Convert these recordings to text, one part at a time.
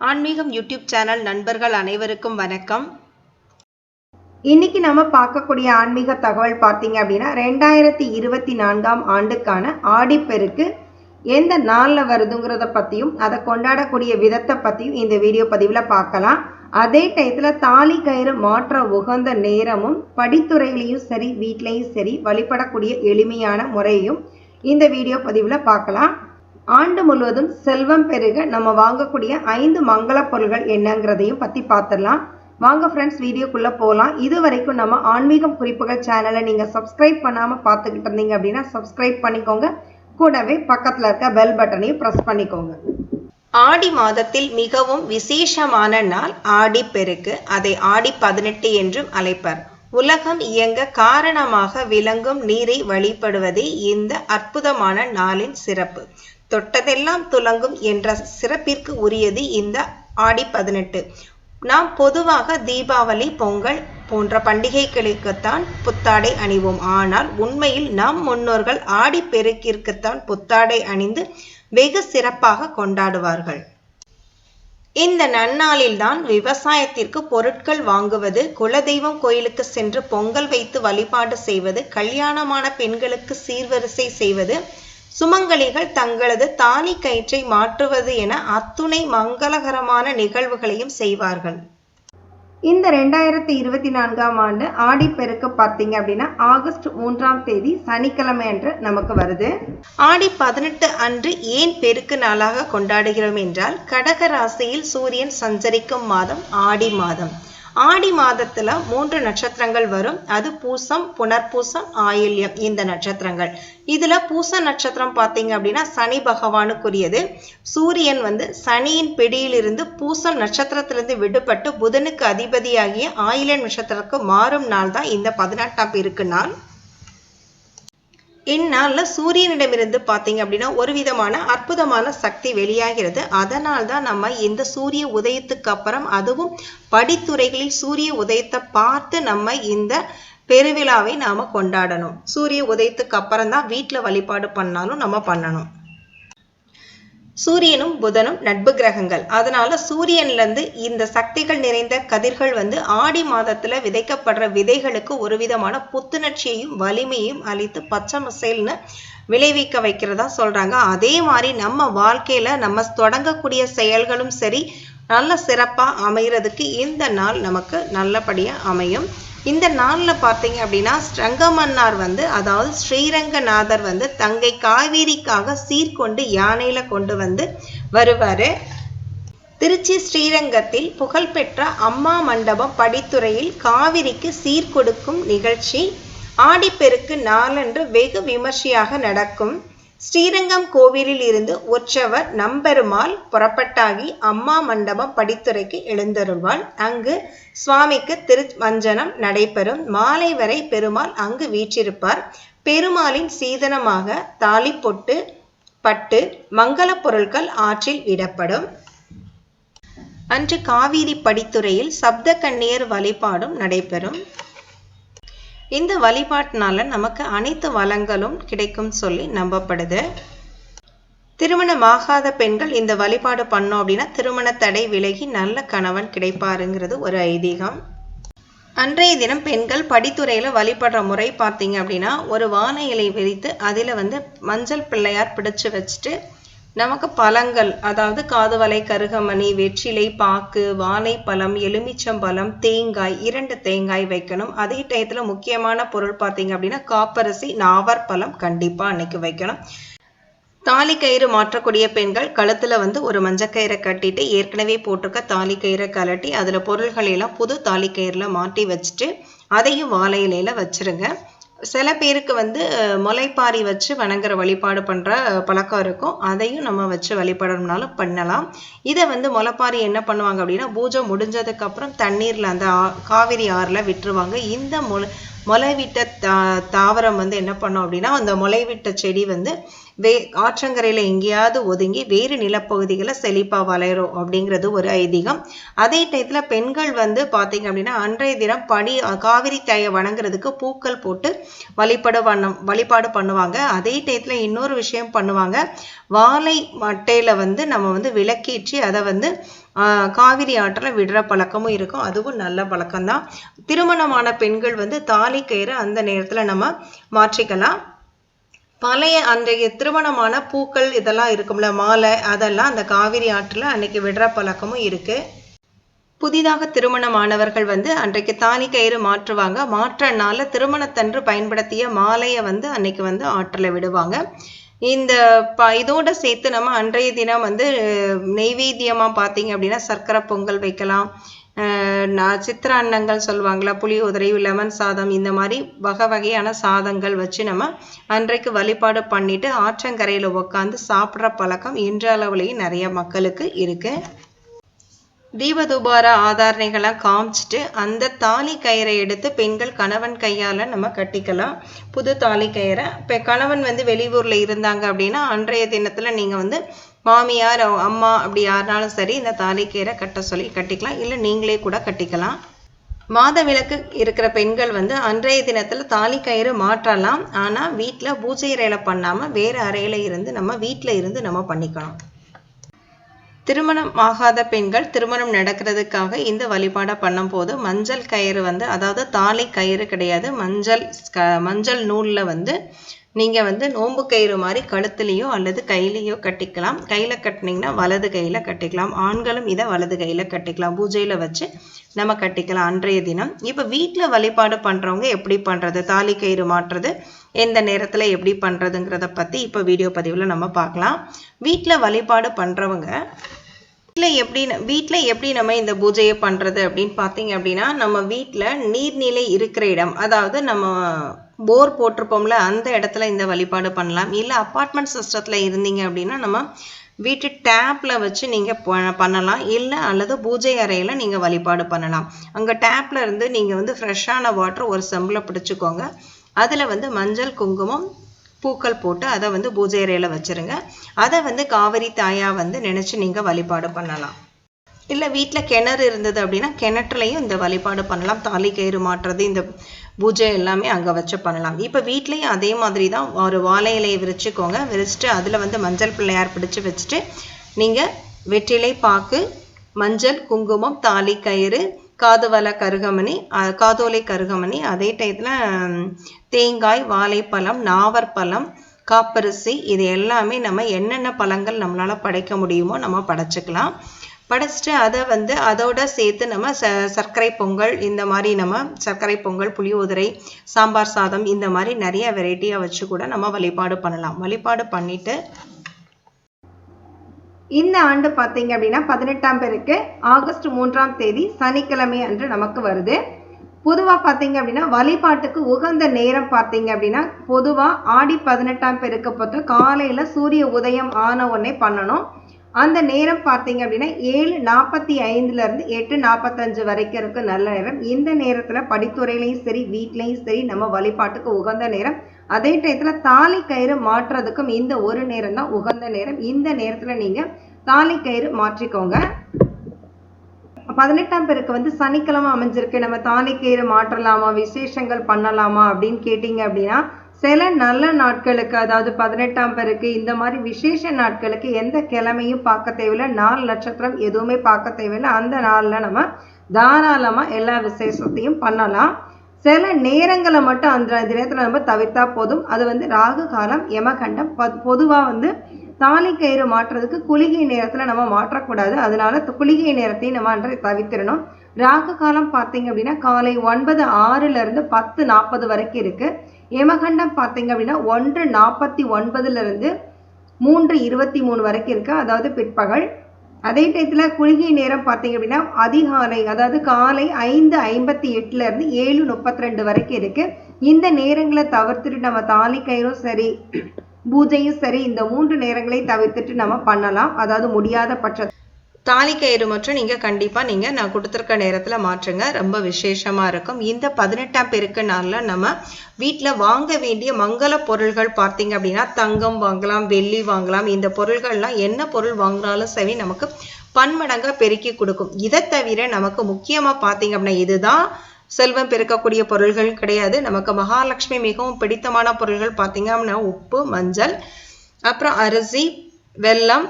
ஆன்மீகம் YouTube channel நண்பர்கள் அனைவருக்கும் வணக்கம். இன்னைக்கு நம்ம பார்க்கக்கூடிய ஆன்மீக தகவல் பார்த்தீங்க அப்படின்னா ரெண்டாயிரத்தி இருபத்தி நான்காம் ஆண்டுக்கான ஆடிப்பெருக்கு எந்த நாளில் வருதுங்கிறத பற்றியும் அதை கொண்டாடக்கூடிய விதத்தை பற்றியும் இந்த வீடியோ பதிவில் பார்க்கலாம். அதே டயத்தில் தாலி கயிறு மாற்ற உகந்த நேரமும் படித்துறையிலையும் சரி வீட்லேயும் சரி வழிபடக்கூடிய எளிமையான முறையும் இந்த வீடியோ பதிவில் பார்க்கலாம். ஆண்டு முழுவதும் செல்வம் பெருக நம்ம வாங்கக்கூடிய ஐந்து மங்கள பொருள்கள் என்னங்கிறதையும் பற்றி பார்த்துடலாம் வாங்க ஃப்ரெண்ட்ஸ் வீடியோக்குள்ளே போகலாம் இது வரைக்கும் நம்ம ஆன்மீகம் குறிப்புகள் சேனலை நீங்கள் சப்ஸ்கிரைப் பண்ணாமல் பார்த்துக்கிட்டு இருந்தீங்க அப்படின்னா சப்ஸ்கிரைப் பண்ணிக்கோங்க. கூடவே பக்கத்தில் இருக்க பெல் பட்டனையும் ப்ரெஸ் பண்ணிக்கோங்க. ஆடி மாதத்தில் மிகவும் விசேஷமான நாள் ஆடி பெருக்கு. அதை ஆடி பதினெட்டு என்றும் அழைப்பர். உலகம் இயங்க காரணமாக விளங்கும் நீரை வழிபடுவதே இந்த அற்புதமான நாளின் சிறப்பு. தொட்டதெல்லாம் துலங்கும் என்ற சிறப்பிற்கு உரியது இந்த ஆடி பதினெட்டு. நாம் பொதுவாக தீபாவளி பொங்கல் போன்ற பண்டிகைகளுக்குத்தான் புத்தாடை அணிவோம். ஆனால் உண்மையில் நம் முன்னோர்கள் ஆடி பெருக்கிற்குத்தான் புத்தாடை அணிந்து வெகு சிறப்பாக கொண்டாடுவார்கள். இந்த நன்னாளில்தான் விவசாயத்திற்கு பொருட்கள் வாங்குவது குலதெய்வம் கோயிலுக்கு சென்று பொங்கல் வைத்து வழிபாடு செய்வது கல்யாணமான பெண்களுக்கு சீர்வரிசை செய்வது சுமங்கலிகள் தங்களது தாலி கயிற்றை மாற்றுவது என அத்துணை மங்களகரமான நிகழ்வுகளையும் செய்வார்கள். இந்த ரெண்டாயிரத்தி இருபத்தி நான்காம் ஆண்டு ஆடிப்பெருக்கு பார்த்தீங்க அப்படின்னா ஆகஸ்ட் மூன்றாம் தேதி சனிக்கிழமை அன்று நமக்கு வருது. ஆடி பதினெட்டு அன்று ஏன் பெருக்கு நாளாக கொண்டாடுகிறோம் என்றால் கடக ராசியில் சூரியன் சஞ்சரிக்கும் மாதம் ஆடி மாதம். ஆடி மாதத்துல மூன்று நட்சத்திரங்கள் வரும். அது பூசம் புனர்பூசம் ஆயில்யம் இந்த நட்சத்திரங்கள். இதுல பூச நட்சத்திரம் பார்த்தீங்க அப்படின்னா சனி பகவானுக்குரியது. சூரியன் வந்து சனியின் பிடியிலிருந்து பூசம் நட்சத்திரத்திலிருந்து விடுபட்டு புதனுக்கு அதிபதியாகிய ஆயிலன் நட்சத்திரத்துக்கு மாறும் நாள் தான் இந்த பதினெட்டாம் பெருக்கு நாள். இந்நாளில் சூரியனிடமிருந்து பார்த்தீங்க அப்படின்னா ஒரு விதமான அற்புதமான சக்தி வெளியாகிறது. அதனால் தான் நம்ம இந்த சூரிய உதயத்துக்கு அப்புறம் அதுவும் படித்துறைகளில் சூரிய உதயத்தை பார்த்து நம்ம இந்த பெருவிழாவை நாம் கொண்டாடணும். சூரிய உதயத்துக்கு அப்புறம் தான் வீட்டில் வழிபாடு பண்ணாலும் நம்ம பண்ணணும். சூரியனும் புதனும் நட்பு கிரகங்கள். அதனால சூரியன்ல இருந்து இந்த சக்திகள் நிறைந்த கதிர்கள் வந்து ஆடி மாதத்துல விதைக்கப்படுற விதைகளுக்கு ஒரு விதமான புத்துணர்ச்சியையும் வலிமையும் அளித்து பச்சை மசைல்னு விளைவிக்க வைக்கிறதா சொல்றாங்க. அதே மாதிரி நம்ம வாழ்க்கையில நம்ம தொடங்கக்கூடிய செயல்களும் சரி நல்ல சிறப்பா அமைகிறதுக்கு இந்த நாள் நமக்கு நல்லபடியா அமையும். இந்த நாளில் பார்த்தீங்க அப்படின்னா ஸ்ரங்கமன்னார் வந்து அதாவது ஸ்ரீரங்கநாதர் வந்து தங்கை காவேரிக்காக சீர்கொண்டு யானையில் கொண்டு வந்து வருவார். திருச்சி ஸ்ரீரங்கத்தில் புகழ்பெற்ற அம்மா மண்டபம் படித்துறையில் காவிரிக்கு சீர்கொடுக்கும் நிகழ்ச்சி. ஆடிப்பெருக்கு நாளன்று வெகு விமர்சையாக நடக்கும். ஸ்ரீரங்கம் கோவிலில் இருந்து உற்சவர் நம்பெருமாள் புறப்பட்டாகி அம்மா மண்டபம் படித்துறைக்கு எழுந்தருள்வாள் அங்கு சுவாமிக்கு திருமஞ்சனம் நடைபெறும். மாலை வரை பெருமாள் அங்கு வீற்றிருப்பார். பெருமாளின் சீதனமாக தாலி பொட்டு பட்டு மங்கள பொருட்கள் ஆற்றில் விடப்படும் அன்று காவிரி படித்துறையில் சப்த கண்ணியர் வழிபாடும் நடைபெறும். இந்த வழிபாட்டினால நமக்கு அனைத்து வளங்களும் கிடைக்கும் சொல்லி நம்பப்படுது. திருமணமாகாத பெண்கள் இந்த வழிபாடு பண்ணோம் அப்படின்னா திருமண தடை விலகி நல்ல கணவன் கிடைப்பாருங்கிறது ஒரு ஐதீகம். அன்றைய தினம் பெண்கள் படித்துறையில் வழிபடுற முறை பார்த்தீங்க அப்படின்னா ஒரு வான இலை விரித்து அதில் வந்து மஞ்சள் பிள்ளையார் பிடிச்சு வச்சுட்டு நமக்கு பழங்கள் அதாவது காதுவலை கருகமணி வெற்றிலை பாக்கு வாழைப்பழம் எலுமிச்சம்பழம் தேங்காய் இரண்டு தேங்காய் வைக்கணும். அதே டயத்தில் முக்கியமான பொருள் பார்த்தீங்க அப்படின்னா காப்பரிசி நாவற்பழம் கண்டிப்பாக அன்னைக்கு வைக்கணும். தாலி கயிறு மாற்றக்கூடிய பெண்கள் கழுத்தில் வந்து ஒரு மஞ்சக்கயிறை கட்டிட்டு ஏற்கனவே போட்டிருக்க தாலி கயிறை கலட்டி அதில் பொருள்களை எல்லாம் புது தாலி கயிறில் மாட்டி வச்சுட்டு அதையும் வாழை இலையில் வச்சிருங்க. சில பேருக்கு வந்து முளைப்பாரி வச்சு வணங்குற வழிபாடு பண்ணுற பழக்கம் இருக்கும். அதையும் நம்ம வச்சு வழிபடணும்னாலும் பண்ணலாம். இதை வந்து முளைப்பாரி என்ன பண்ணுவாங்க அப்படின்னா பூஜை முடிஞ்சதுக்கப்புறம் தண்ணீரில் அந்த காவிரி ஆறில் விட்டுருவாங்க. இந்த முளை முளைவிட்ட தா தாவரம் வந்து என்ன பண்ணோம் அப்படின்னா அந்த முளைவிட்ட செடி வந்து வே ஆற்றங்கரையில் எங்கேயாவது ஒதுங்கி வேறு நிலப்பகுதிகளை செழிப்பாக வளரும் அப்படிங்கிறது ஒரு ஐதீகம். அதே டயத்தில் பெண்கள் வந்து பார்த்தீங்க அப்படின்னா அன்றைய தினம் படி காவிரி தாயை வணங்குறதுக்கு பூக்கள் போட்டு வழிபாடு பண்ண வழிபாடு பண்ணுவாங்க. அதே டயத்தில் இன்னொரு விஷயம் பண்ணுவாங்க. வாழை மட்டையில் வந்து நம்ம வந்து விளக்கேற்றி அதை வந்து காவிரி ஆற்றில் விடுற பழக்கமும் இருக்கும். அதுவும் நல்ல பழக்கம்தான். திருமணமான பெண்கள் வந்து தாலி கயிறு அந்த நேரத்தில் நம்ம மாற்றிக்கலாம். பழைய அன்றைய திருமணமான பூக்கள் இதெல்லாம் இருக்கும்ல மாலை அதெல்லாம் அந்த காவிரி ஆற்றில் அன்னைக்கு விடுற பழக்கமும் இருக்கு. புதிதாக திருமணமானவர்கள் வந்து அன்றைக்கு தாலி கயிறு மாற்றுவாங்க. மாற்றனால திருமணத்தன்று பயன்படுத்திய மாலையை வந்து அன்னைக்கு வந்து ஆற்றில் விடுவாங்க. இந்த ப இதோட சேர்த்து நம்ம அன்றைய தினம் வந்து நெய்வேத்தியமாக பார்த்தீங்க அப்படின்னா சர்க்கரை பொங்கல் வைக்கலாம். நான் சித்திர அன்னங்கள் சொல்லுவாங்களா புளியோதரை லெமன் சாதம் இந்த மாதிரி வகை வகையான சாதங்கள் வச்சு நம்ம அன்றைக்கு வழிபாடு பண்ணிட்டு ஆற்றங்கரையில் உட்காந்து சாப்பிட்ற பழக்கம் இன்றளவுலேயும் நிறைய மக்களுக்கு இருக்குது தீபதுபார ஆதாரணைகளாக காமிச்சிட்டு அந்த தாலி கயிறை எடுத்து பெண்கள் கணவன் கையால் நம்ம கட்டிக்கலாம். புது தாலி கயிறை. இப்போ கணவன் வந்து வெளியூரில் இருந்தாங்க அப்படின்னா அன்றைய தினத்தில் நீங்கள் வந்து மாமியார் அம்மா அப்படி யாருனாலும் சரி இந்த தாலி கயிறை கட்ட சொல்லி கட்டிக்கலாம். இல்லை நீங்களே கூட கட்டிக்கலாம். மாத விளக்கு இருக்கிற பெண்கள் வந்து அன்றைய தினத்தில் தாலி கயிறு மாற்றலாம். ஆனால் வீட்டில் பூஜை அறையில் பண்ணாமல் வேறு அறையில் இருந்து நம்ம வீட்டில் இருந்து நம்ம பண்ணிக்கலாம். திருமணம் ஆகாத பெண்கள் திருமணம் நடக்கிறதுக்காக இந்த வழிபாடை பண்ணும்போது மஞ்சள் கயிறு வந்து அதாவது தாலி கயிறு கிடையாது மஞ்சள் மஞ்சள் நூலில் வந்து நீங்கள் வந்து நோம்பு கயிறு மாதிரி கழுத்துலேயோ அல்லது கையிலையோ கட்டிக்கலாம். கையில் கட்டினீங்கன்னா வலது கையில் கட்டிக்கலாம். ஆண்களும் இதை வலது கையில் கட்டிக்கலாம். பூஜையில் வச்சு நம்ம கட்டிக்கலாம் அன்றைய தினம். இப்போ வீட்டில் வழிபாடு பண்ணுறவங்க எப்படி பண்ணுறது தாலி கயிறு மாற்றுறது எந்த நேரத்தில் எப்படி பண்ணுறதுங்கிறத பற்றி இப்போ வீடியோ பதிவில் நம்ம பார்க்கலாம். வீட்டில் வழிபாடு பண்ணுறவங்க வீட்டில் எப்படி வீட்டில் எப்படி நம்ம இந்த பூஜையை பண்ணுறது அப்படின்னு பார்த்தீங்க அப்படின்னா நம்ம வீட்டில் நீர்நிலை இருக்கிற இடம் அதாவது நம்ம போர் போட்டிருப்போம்ல அந்த இடத்துல இந்த வழிபாடு பண்ணலாம். இல்லை அப்பார்ட்மெண்ட் சிஸ்டத்தில் இருந்தீங்க அப்படின்னா நம்ம வீட்டு டேப்பில் வச்சு நீங்கள் பண்ணலாம். இல்லை அல்லது பூஜை அறையில் நீங்கள் வழிபாடு பண்ணலாம். அங்கே டேப்பில் இருந்து நீங்கள் வந்து ஃப்ரெஷ்ஷான வாட்டர் ஒரு செம்பில் பிடிச்சிக்கோங்க. அதில் வந்து மஞ்சள் குங்குமம் பூக்கள் போட்டு அதை வந்து பூஜை அறையில் வச்சிருங்க. அதை வந்து காவிரி தாயாக வந்து நினச்சி நீங்கள் வழிபாடு பண்ணலாம். இல்லை வீட்டில் கிணறு இருந்தது அப்படின்னா கிணற்றுலையும் இந்த வழிபாடு பண்ணலாம். தாலி கயிறு மாட்டுறது இந்த பூஜை எல்லாமே அங்கே வச்சு பண்ணலாம். இப்போ வீட்லேயும் அதே மாதிரி தான் ஒரு வாழை இலையை விரிச்சுக்கோங்க. விரிச்சிட்டு அதில் வந்து மஞ்சள் பிள்ளையார் பிடிச்சி வச்சுட்டு நீங்கள் வெற்றிலை பாக்கு மஞ்சள் குங்குமம் தாலி கயிறு காதுவல கருகமணி காதோலை கருகமணி அதே டயத்தில் தேங்காய் வாழைப்பழம் நாவற்பழம் காப்பரிசி இது எல்லாமே நம்ம என்னென்ன பழங்கள் நம்மளால் படைக்க முடியுமோ நம்ம படைச்சிக்கலாம். படைச்சிட்டு அதை வந்து அதோட சேர்த்து நம்ம ச சர்க்கரை பொங்கல் இந்த மாதிரி நம்ம சர்க்கரை பொங்கல் புளியோதரை சாம்பார் சாதம் இந்த மாதிரி நிறைய வெரைட்டியாக வச்சு கூட நம்ம வழிபாடு பண்ணலாம். வழிபாடு பண்ணிட்டு இந்த ஆண்டு பார்த்தீங்க அப்படின்னா பதினெட்டாம் பேருக்கு ஆகஸ்ட் மூன்றாம் தேதி சனிக்கிழமை அன்று நமக்கு வருது. பொதுவாக பார்த்தீங்க அப்படின்னா வழிபாட்டுக்கு உகந்த நேரம் பார்த்தீங்க அப்படின்னா பொதுவாக ஆடி பதினெட்டாம் பேருக்கு பொறுத்த காலையில் சூரிய உதயம் ஆன உடனே பண்ணணும். அந்த நேரம் பார்த்தீங்க அப்படின்னா ஏழு நாற்பத்தி ஐந்துலேருந்து எட்டு நாற்பத்தஞ்சு வரைக்கும் இருக்க நல்ல நேரம். இந்த நேரத்தில் படித்துறையிலையும் சரி வீட்லேயும் சரி நம்ம வழிபாட்டுக்கு உகந்த நேரம். அதே டயத்தில் தாலி கயிறு மாற்றுறதுக்கும் இந்த ஒரு நேரம் தான் உகந்த நேரம். இந்த நேரத்தில் நீங்கள் தாலி கயிறு மாற்றிக்கோங்க. பதினெட்டாம் பேருக்கு வந்து சனிக்கிழமை அமைஞ்சிருக்கு. நம்ம தாலி கயிறு மாற்றலாமா விசேஷங்கள் பண்ணலாமா அப்படின்னு கேட்டீங்க அப்படின்னா சில நல்ல நாட்களுக்கு அதாவது பதினெட்டாம் பேருக்கு இந்த மாதிரி விசேஷ நாட்களுக்கு எந்த கிழமையும் பார்க்க தேவையில்லை. நாலு நட்சத்திரம் எதுவுமே பார்க்க தேவையில்லை. அந்த நாளில் நம்ம தாராளமாக எல்லா விசேஷத்தையும் பண்ணலாம். சில நேரங்களை மட்டும் அந்த தினத்தில் நம்ம தவிர்த்தா போதும். அது வந்து ராகு காலம் யமகண்டம். பொதுவாக வந்து தாலி கயிறு மாற்றுறதுக்கு குளிகை நேரத்தில் நம்ம மாற்றக்கூடாது. அதனால குளிகை நேரத்தையும் நம்ம அன்றை தவிர்த்திடணும். ராகு காலம் பார்த்தீங்க அப்படின்னா காலை ஒன்பது ஆறுல இருந்து பத்து நாற்பது வரைக்கும் இருக்கு. யமகண்டம் பார்த்தீங்க அப்படின்னா ஒன்று நாற்பத்தி ஒன்பதுல இருந்து மூன்று இருபத்தி மூணு வரைக்கும் இருக்கு. அதாவது பிற்பகல். அதே டயத்தில் குளிகை நேரம் பார்த்தீங்க அப்படின்னா அதிகாலை அதாவது காலை ஐந்து ஐம்பத்தி எட்டுல இருந்து ஏழு முப்பத்தி ரெண்டு வரைக்கும் இருக்கு. இந்த நேரங்களை தவிர்த்துட்டு நம்ம தாலிக்கயிறும் சரி பூஜையும் சரி இந்த மூன்று நேரங்களை தவிர்த்துட்டு நம்ம பண்ணலாம். அதாவது முடியாத பட்ச தாலி கயிறு மற்றும் நீங்கள் கண்டிப்பாக நீங்கள் நான் கொடுத்துருக்க நேரத்தில் மாற்றுங்க. ரொம்ப விசேஷமாக இருக்கும். இந்த பதினெட்டாம் பெருக்கு நாளில் நம்ம வீட்டில் வாங்க வேண்டிய மங்கள பொருள்கள் பார்த்தீங்க அப்படின்னா தங்கம் வாங்கலாம் வெள்ளி வாங்கலாம். இந்த பொருள்கள்லாம் என்ன பொருள் வாங்கினாலும் சரி நமக்கு பன்மடங்காக பெருக்கி கொடுக்கும். இதை தவிர நமக்கு முக்கியமாக பார்த்தீங்க அப்படின்னா இதுதான் செல்வம் பெருக்கக்கூடிய பொருள்கள் கிடையாது. நமக்கு மகாலட்சுமி மிகவும் பிடித்தமான பொருள்கள் பார்த்தீங்க அப்படின்னா உப்பு மஞ்சள் அப்புறம் அரிசி வெல்லம்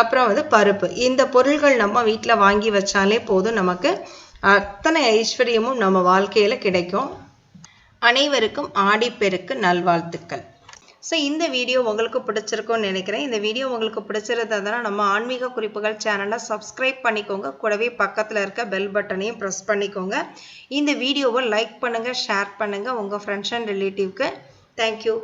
அப்புறம் வந்து பருப்பு. இந்த பொருள்கள் நம்ம வீட்டில் வாங்கி வச்சாலே போதும் நமக்கு. அத்தனை ஐஸ்வர்யமும் நம்ம வாழ்க்கையில் கிடைக்கும். அனைவருக்கும் ஆடிப்பெருக்கு நல்வாழ்த்துக்கள். ஸோ இந்த வீடியோ உங்களுக்கு பிடிச்சிருக்கும்னு நினைக்கிறேன். இந்த வீடியோ உங்களுக்கு பிடிச்சிருந்ததுன்னா நம்ம ஆன்மீக குறிப்புகள் சேனலை சப்ஸ்கிரைப் பண்ணிக்கோங்க. கூடவே பக்கத்தில் இருக்க பெல் பட்டனையும் ப்ரெஸ் பண்ணிக்கோங்க. இந்த வீடியோவை லைக் பண்ணுங்கள் ஷேர் பண்ணுங்கள் உங்கள் ஃப்ரெண்ட்ஸ் அண்ட் ரிலேட்டிவ்க்கு தேங்க்யூ